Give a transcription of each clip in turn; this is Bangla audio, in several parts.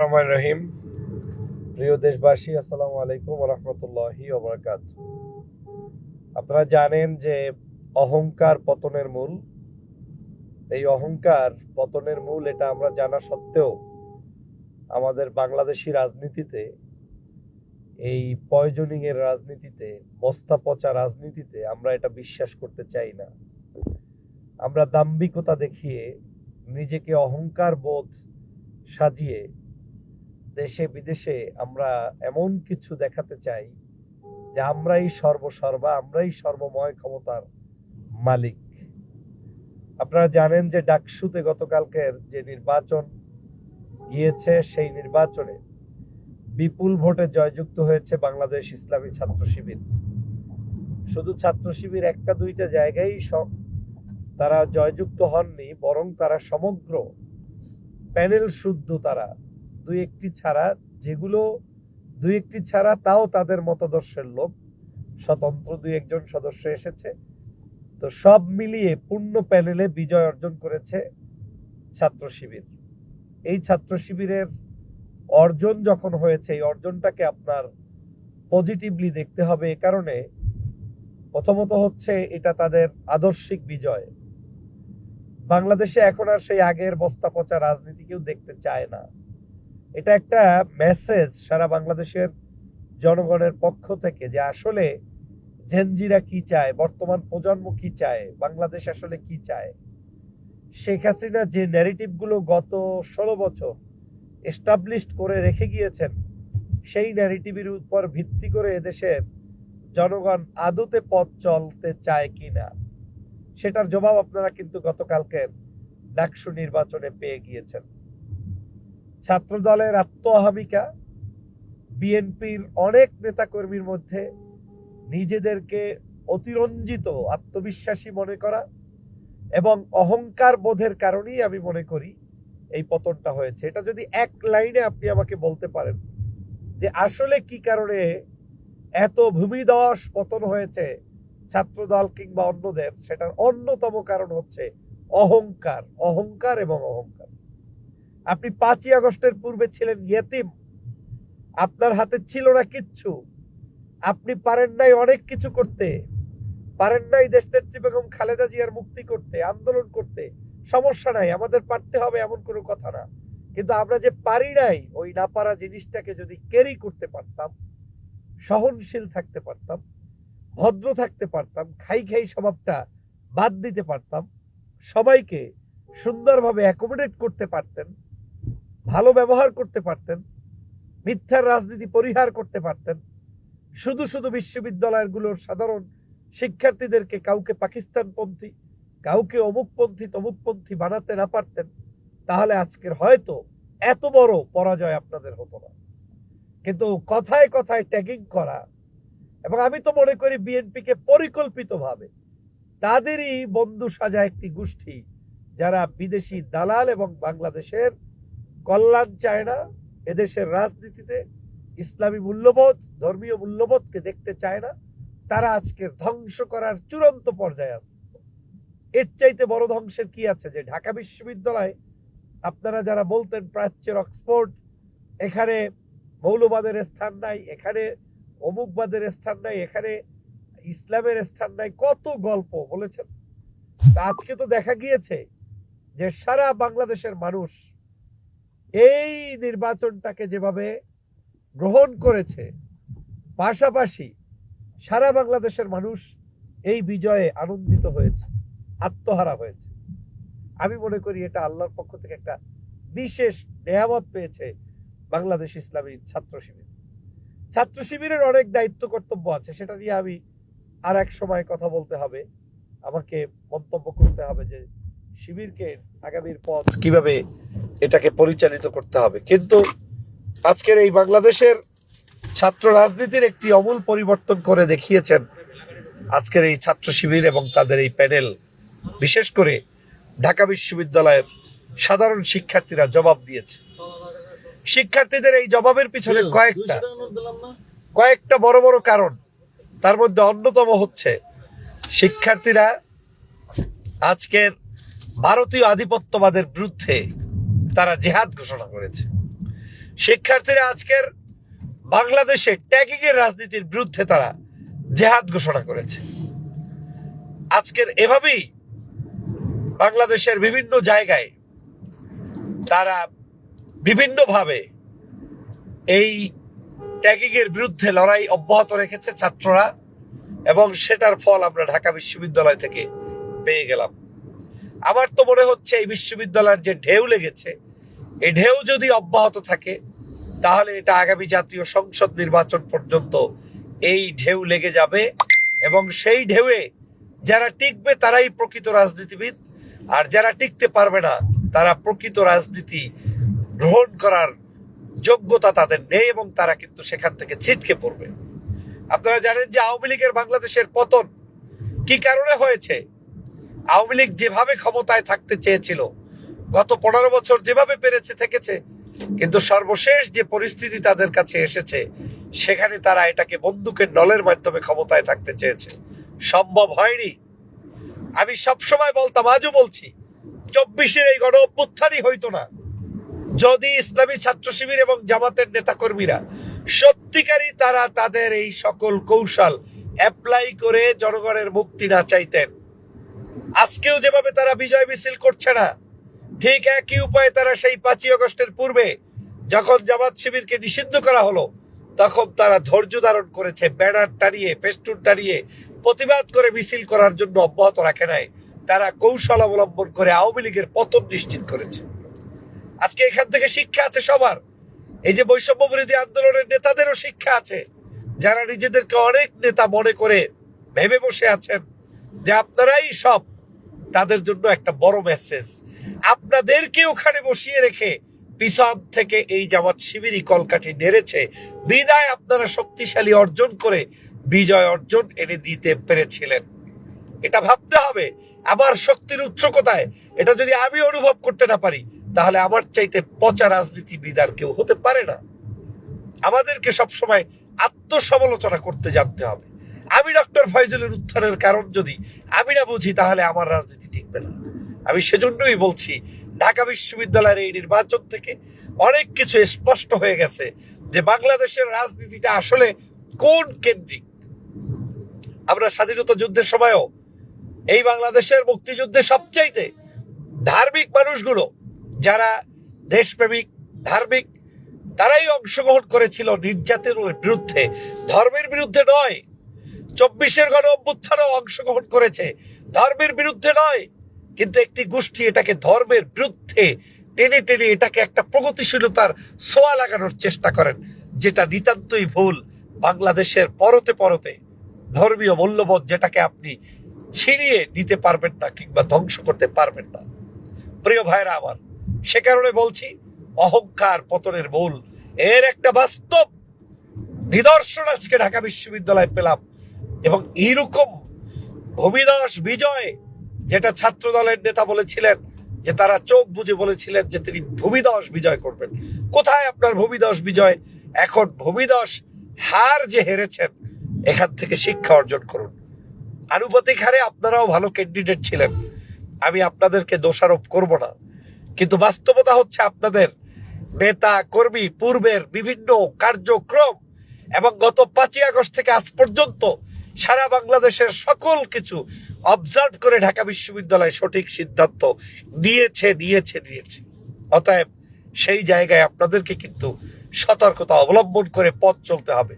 রহমান রহিম। প্রিয় দেশবাসী, আসসালামু আলাইকুম রহমতুল্লাহি ওবরাকাত। আপনারা জানেন যে অহংকার পতনের মূল। এই অহংকার পতনের মূল এটা আমরা জানা সত্ত্বেও আমাদের বাংলাদেশি রাজনীতিতে, এই পয়জনিং এর রাজনীতিতে, বস্তা পচা রাজনীতিতে আমরা এটা বিশ্বাস করতে চাই না। আমরা দাম্ভিকতা দেখিয়ে নিজেকে অহংকার বোধ সাজিয়ে দেশে, বিদেশে আমরা এমন কিছু দেখাতে চাই যে আমরাই সর্বসর্বা, আমরাই সর্বময় ক্ষমতার মালিক। আপনারা জানেন যে ডাকসুতে গতকালকের যে নির্বাচন গিয়েছে, সেই নির্বাচনে বিপুল ভোটে জয়যুক্ত হয়েছে বাংলাদেশ ইসলামী ছাত্র শিবির। শুধু ছাত্র শিবির একটা, দুইটা জায়গায় তারা জয়যুক্ত হননি, বরং তারা সমগ্র প্যানেল শুদ্ধ তারা দুই একটি ছাড়া, যেগুলো দুই একটি ছাড়া তাও তাদের মতাদর্শের লোক স্বতন্ত্র দুই একজন সদস্য এসেছে। তো সব মিলিয়ে পূর্ণ প্যানেলে বিজয় অর্জন করেছে ছাত্র শিবির। এই ছাত্র শিবিরের অর্জন যখন হয়েছে, এই অর্জনটাকে আপনার পজিটিভলি দেখতে হবে এ কারণে। প্রথমত হচ্ছে এটা তাদের আদর্শিক বিজয়। বাংলাদেশে এখন আর সেই আগের বস্তা পচা রাজনীতি কেউ দেখতে চায় না। এটা একটা মেসেজ সারা বাংলাদেশের জনগণের পক্ষ থেকে যে আসলে জেনজিরা কি চায়, বর্তমান প্রজন্ম কি চায়, বাংলাদেশ আসলে কি চায়। শেখ হাসিনা যে ন্যারেটিভগুলো গত ষোলো বছর এস্টাবলিশড করে রেখে গিয়েছেন, সেই ন্যারেটিভের উপর ভিত্তি করে এদেশের জনগণ আদতে পথ চলতে চায় কি না, সেটার জবাব আপনারা কিন্তু গতকালকের ডাকসু নির্বাচনে পেয়ে গিয়েছেন। ছাত্র দলের আত্মহামিকা, বিএনপির অনেক নেতাকর্মীর মধ্যে নিজেদেরকে অতিরঞ্জিত আত্মবিশ্বাসী মনে করা এবং অহংকার বোধের কারণেই আমি মনে করি এই পতনটা হয়েছে। এটা যদি এক লাইনে আপনি আমাকে বলতে পারেন যে আসলে কি কারণে এত ভূমিদশ পতন হয়েছে ছাত্র দল কিংবা অন্যদের, সেটার অন্যতম কারণ হচ্ছে অহংকার অহংকার এবং অহংকার। আপনি পাঁচই আগস্টের পূর্বে ছিলেন ইয়েতিম। আপনার হাতে ছিল না কিচ্ছু। আপনি পারেন নাই অনেক কিছু করতে। পারেন নাই দেশনেত্রী বেগম খালেদা জিয়ার মুক্তি করতে, আন্দোলন করতে। সমস্যা নাই, আমাদের পারতে হবে এমন কোনো কথা না। কিন্তু আমরা যে পারি নাই, ওই না পারা জিনিসটাকে যদি ক্যারি করতে পারতাম, সহনশীল থাকতে পারতাম, ভদ্র থাকতে পারতাম, খাই খাই স্বভাবটা বাদ দিতে পারতাম, সবাইকে সুন্দরভাবে অ্যাকোমোডেট করতে পারতেন ভালো ব্যবহার করতে পারতেন, মিথ্যার রাজনীতি পরিহার করতে পারতেন, শুধু শুধু বিশ্ববিদ্যালয়গুলোর সাধারণ শিক্ষার্থীদেরকে কাউকে পাকিস্তানপন্থী, কাউকে অমুকপন্থী, তমুকপন্থী বানাতে না পারতেন, তাহলে আজকের হয়তো এত বড় পরাজয় আপনাদের হতো না। কিন্তু কথায় কথায় ট্যাগিং করা এবং আমি তো মনে করি বিএনপিকে পরিকল্পিতভাবে তাদেরই বন্ধু সাজা একটি গোষ্ঠী যারা বিদেশি দালাল এবং বাংলাদেশের কল্যাণ চায় না, এদেশের রাজনীতিতে ইসলামী মূল্যবোধ, ধর্মীয় মূল্যবোধকে দেখতে চায় না, তারা আজকে ধ্বংস করার চূড়ান্ত পর্যায়ে আছে। এর চাইতে বড় ধ্বংসের কি আছে? যে ঢাকা বিশ্ববিদ্যালয়, আপনারা যারা বলতেন প্রাচ্যের অক্সফোর্ড, এখানে মৌলবাদের স্থান নাই, এখানে অমুকবাদের স্থান নাই, এখানে ইসলামের স্থান নাই, কত গল্প বলেছেন। আজকে তো দেখা গিয়েছে যে সারা বাংলাদেশের মানুষ এই নির্বাচনটাকে যেভাবে গ্রহণ করেছে, পাশাপাশি সারা বাংলাদেশের মানুষ এই বিজয়ে আনন্দিত হয়েছে, আত্মহারা হয়েছে। আমি মনে করি এটা আল্লাহর পক্ষ থেকে একটা বিশেষ নেয়ামত পেয়েছে বাংলাদেশ ইসলামী ছাত্র শিবির। ছাত্র শিবিরের অনেক দায়িত্ব কর্তব্য আছে, সেটা নিয়ে আমি আর এক সময় কথা বলতে হবে। আমাকে মন্তব্য করতে হবে যে শিবিরকে আগামীর পথ কীভাবে এটাকে পরিচালিত করতে হবে। কিন্তু আজকের এই বাংলাদেশের ছাত্র রাজনীতির একটি অমূল পরিবর্তন করে দেখিয়েছেন আজকের এই ছাত্র শিবির এবং তাদের এই প্যানেল। বিশেষ করে ঢাকা বিশ্ববিদ্যালয়ের সাধারণ শিক্ষার্থীরা জবাব দিয়েছে। শিক্ষার্থীদের এই জবাবের পিছনে কয়েকটা কয়েকটা বড় বড় কারণ। তার মধ্যে অন্যতম হচ্ছে শিক্ষার্থীরা আজকের ভারতীয় আধিপত্যবাদের বিরুদ্ধে তারা জেহাদ ঘোষণা করেছে। শিক্ষার্থীরা আজকের বাংলাদেশে ট্যাগিং এর রাজনীতির বিরুদ্ধে তারা জেহাদ ঘোষণা করেছে। আজকের এভাবেই বাংলাদেশের বিভিন্ন জায়গায় তারা বিভিন্নভাবে এই ট্যাগিং এর বিরুদ্ধে লড়াই অব্যাহত রেখেছে ছাত্ররা এবং সেটার ফল আমরা ঢাকা বিশ্ববিদ্যালয় থেকে পেয়ে গেলাম। আমার তো মনে হচ্ছে এই বিশ্ববিদ্যালয়ের যে ঢেউ লেগেছে, এই ঢেউ যদি অব্যাহত থাকে, তাহলে এটা আগামী জাতীয় সংসদ নির্বাচন পর্যন্ত এই ঢেউ লেগে যাবে এবং সেই ঢেউয়ে যারা টিকবে তারাই প্রকৃত রাজনীতিবিদ, আর যারা টিকতে পারবে না, তারা প্রকৃত রাজনীতি গ্রহণ করার যোগ্যতা তাদের নেই এবং তারা কিন্তু সেখান থেকে ছিটকে পড়বে। আপনারা জানেন যে আওয়ামী লীগের বাংলাদেশের পতন কি কারণে হয়েছে? আওয়ামী লীগ যেভাবে ক্ষমতায় থাকতে চেয়েছিল, গত পনেরো বছর যেভাবে পেরেছে, থেকেছে, কিন্তু সর্বশেষ যে পরিস্থিতি তাদের কাছে এসেছে, সেখানে তারা এটাকে বন্দুকের নলের মাধ্যমে ক্ষমতায় থাকতে চেয়েছে। সম্ভব হয়নি। আমি সবসময় বলতাম, আজও বলছি, চব্বিশের এই গণ অভ্যুত্থানই হইতো না। যদি ইসলামী ছাত্র শিবির এবং জামাতের নেতাকর্মীরা সত্যিকারই তারা তাদের এই সকল কৌশল অ্যাপ্লাই করে জনগণের মুক্তি না চাইতেন আজকেও যেভাবে তারা বিজয় মিছিল করছে না, ঠিক একই উপায়ে তারা সেই পাঁচই অগস্টের পূর্বে যখন জামাত শিবিরকে নিষিদ্ধ করা হলো, তখন তারা ধৈর্য ধারণ করেছে, ব্যানার টানিয়ে পেস্টুন টানিয়ে প্রতিবাদ করে মিছিল করার জন্য অব্যাহত রাখে নাই। তারা কৌশল অবলম্বন করে আওয়ামী লীগের পতন নিশ্চিত করেছে। আজকে এখান থেকে শিক্ষা আছে সবার। এই যে বৈষম্য বিরোধী আন্দোলনের নেতাদেরও শিক্ষা আছে। যারা নিজেদেরকে অনেক নেতা মনে করে ভেবে বসে আছেন যে আপনারাই সব, তাদের জন্য একটা বড় মেসেজ আপনাদেরকে ওখানে বসিয়ে রেখে পিছন থেকে এই জামাত শিবিরই কলকাঠি নেড়েছে। বিদায় আপনারা শক্তিশালী অর্জন করে বিজয় অর্জন এনে দিতে পেরেছিলেন। এটা ভাবতে হবে আমার শক্তির উচ্চ কোথায় এটা যদি আমি অনুভব করতে না পারি, তাহলে আমার চাইতে পচা রাজনীতিবিদ আর কেউ হতে পারে না। আমাদেরকে সবসময় আত্মসমালোচনা করতে জানতে হবে। আমি ডক্টর ফয়জুলের উত্থানের কারণ যদি আমি না বুঝি, তাহলে আমার রাজনীতি টিকবে না। আমি সেজন্যই বলছি, ঢাকা বিশ্ববিদ্যালয়ের এই নির্বাচন থেকে অনেক কিছু স্পষ্ট হয়ে গেছে যে বাংলাদেশের রাজনীতিটা আসলে কোন কেন্দ্রিক। আমরা স্বাধীনতা যুদ্ধের সময়ও এই বাংলাদেশের মুক্তিযুদ্ধে সবচাইতে ধার্মিক মানুষগুলো, যারা দেশপ্রেমিক, ধার্মিক, তারাই অংশগ্রহণ করেছিল নির্যাতনের বিরুদ্ধে। ধর্মের বিরুদ্ধে নয় চব্বিশের গণ অভ্যুত্থানও অংশগ্রহণ করেছে। ধর্মের বিরুদ্ধে নয়, কিন্তু একটি গোষ্ঠী এটাকে ধর্মের বিরুদ্ধে টেনে টেনে এটাকে একটা প্রগতিশীলতার ছোঁয়া লাগানোর চেষ্টা করেন, যেটা নিতান্তই ভুল বাংলাদেশের পরতে পরতে। ধর্মীয় মূল্যবোধ যেটাকে আপনি ছিনিয়ে নিতে পারবেন না কিংবা ধ্বংস করতে পারবেন না। প্রিয় ভাইরা আমার, সে কারণে বলছি, অহংকার পতনের মূল, এর একটা বাস্তব নিদর্শন আজকে ঢাকা বিশ্ববিদ্যালয়ে পেলাম। এবং এইরকম ভূমিদাস বিজয় যেটা ছাত্র দলের নেতা বলেছিলেন, যে তারা চোখ বুঝে বলেছিলেন যে তিনি ভূমিদস বিজয় করবেন। কোথায় আপনার ভূমিদস বিজয়? এখন ভূমিদস হার যে হেরেছেন, এখান থেকে শিক্ষা অর্জন করুন। আনুপাতিক হারে আপনারাও ভালো ক্যান্ডিডেট ছিলেন। আমি আপনাদেরকে দোষারোপ করব না। কিন্তু বাস্তবতা হচ্ছে আপনাদের নেতা, কর্মী, পূর্বের বিভিন্ন কার্যক্রম এবং গত পাঁচই আগস্ট থেকে আজ পর্যন্ত সারা বাংলাদেশের সকল কিছু অবজার্ভ করে ঢাকা বিশ্ববিদ্যালয় সঠিক সিদ্ধান্ত নিয়েছে নিয়েছে নিয়েছে অতএব সেই জায়গায় আপনাদেরকে কিন্তু সতর্কতা অবলম্বন করে পথ চলতে হবে।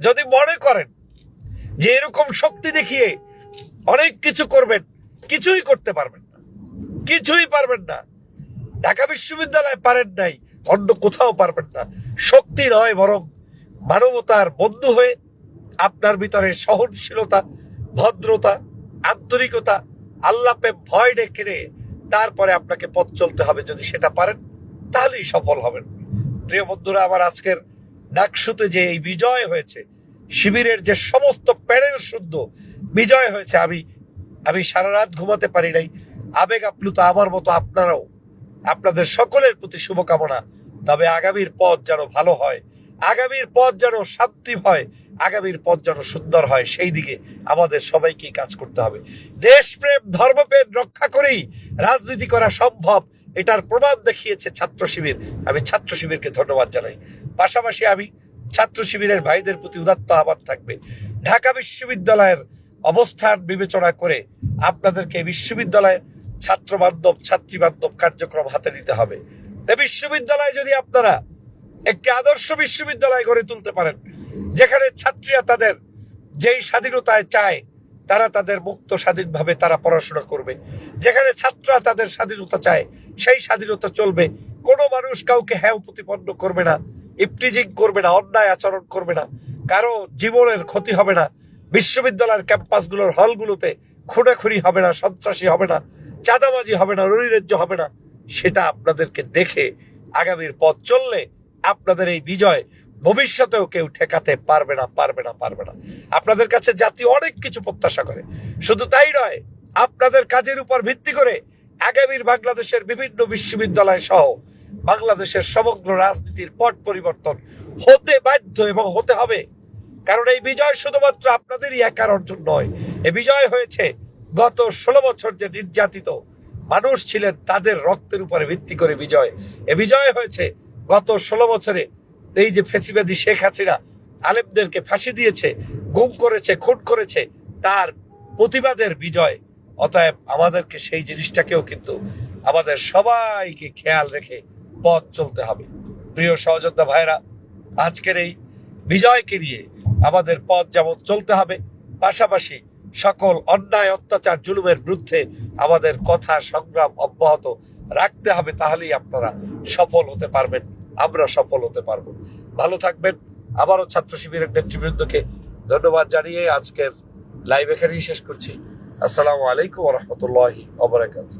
যদি মনে করেন যে এরকম শক্তি দেখিয়ে অনেক কিছু করবেন, কিছুই করতে পারবেন না। কিছুই পারবেন না। ঢাকা বিশ্ববিদ্যালয় পারেন নাই, অন্য কোথাও পারবেন না। শক্তি নয় বরং মানবতার বন্ধু হয়ে আপনার ভিতরে সহনশীলতা, ভদ্রতা, আন্তরিকতা আল্লাপে ভয় ডেকে তারপরে আপনাকে পথ চলতে হবে যদি সেটা পারেন, তাহলেই সফল হবেন। প্রিয় বন্ধুরা, আমার আজকের ডাকসুতে যে এই বিজয় হয়েছে, শিবিরের যে সমস্ত প্যানেল শুদ্ধ, বিজয় হয়েছে, আমি আমি সারা রাত ঘুমাতে পারি নাই। আবেগ আপ্লুত আমার মতো আপনারাও, আপনাদের সকলের প্রতি শুভকামনা। তবে আগামীর পথ যেন ভালো হয়, আগামীর পথ যেন শান্তি হয় আগামীর পথ যেন সুন্দর হয়, সেই দিকে আমাদের সবাইকেই কাজ করতে হবে। দেশপ্রেম, ধর্মপ্রেম রক্ষা করেই রাজনীতি করা সম্ভব, এটার প্রমাণ দেখিয়েছে ছাত্র শিবির। আমি ছাত্র শিবিরকে ধন্যবাদ জানাই। পাশাপাশি আমি ছাত্র শিবিরের ভাইদের প্রতি উদাত্ত আহ্বান থাকবে। ঢাকা বিশ্ববিদ্যালয়ের অবস্থান বিবেচনা করে আপনাদেরকে বিশ্ববিদ্যালয়ে ছাত্র বান্ধব ছাত্রী বান্ধব কার্যক্রম হাতে নিতে হবে। এ বিশ্ববিদ্যালয়ে যদি আপনারা একটি আদর্শ বিশ্ববিদ্যালয় গড়ে তুলতে পারেন যেখানে ছাত্রীরা তাদের যেই স্বাধীনতায় চায়, তারা তাদের মুক্ত স্বাধীনভাবে তারা পড়াশোনা করবে। যেখানে ছাত্ররা তাদের স্বাধীনতা চায়, সেই স্বাধীনতা চলবে। কোনো মানুষ কাউকে হ্যাঁ প্রতিপন্ন করবে না, ইপটিজিং করবে না, অন্যায় আচরণ করবে না, কারও জীবনের ক্ষতি হবে না, বিশ্ববিদ্যালয়ের ক্যাম্পাসগুলোর হলগুলোতে খুনাখুনি হবে না, সন্ত্রাসী হবে না, চাঁদাবাজি হবে না, নৈরাজ্য হবে না, সেটা আপনাদেরকে দেখে আগামীর পথ চললে আপনাদের এই বিজয় ভবিষ্যতেও কেউ ঠেকাতে পারবে না পারবে না পারবে না। আপনাদের কাছে জাতি অনেক কিছু প্রত্যাশা করে। শুধু তাই নয়, আপনাদের কাজের উপর ভিত্তি করে আগামীর বাংলাদেশের বিভিন্ন বিশ্ববিদ্যালয় সহ বাংলাদেশের সমগ্র রাজনীতির পট পরিবর্তন হতে বাধ্য এবং হতে হবে। কারণ এই বিজয় শুধুমাত্র আপনাদেরই একার অর্জন নয়, এ বিজয় হয়েছে গত ষোলো বছর যে নির্যাতিত মানুষ ছিলেন, তাদের রক্তের উপরে ভিত্তি করে বিজয়। এ বিজয় হয়েছে গত ষোলো বছরে এই যে ফেসিবাদী শেখ হাসিনা আলেমদেরকে ফাঁসি দিয়েছে, গুম করেছে, খুন করেছে, তার প্রতিবাদের বিজয়। অতএব আমাদেরকে সেই জিনিসটাকেও কিন্তু আমাদের সবাইকে খেয়াল রেখে পথ চলতে হবে। প্রিয় সহযোদ্ধা ভাইরা আজকের এই বিজয়কে নিয়ে আমাদের পথ যেমন চলতে হবে, পাশাপাশি সকল অন্যায়, অত্যাচার, জুলুমের বিরুদ্ধে আমাদের কথা সংগ্রাম অব্যাহত রাখতে হবে, তাহলেই আপনারা সফল হতে পারবেন। আমরা সফল হতে পারব। ভালো থাকবেন। আবারও ছাত্র শিবিরের নেতৃবৃন্দকে ধন্যবাদ জানিয়ে আজকের লাইভ এখানেই শেষ করছি। আসসালামু আলাইকুম রহমতুল্লাহি অবরাকাত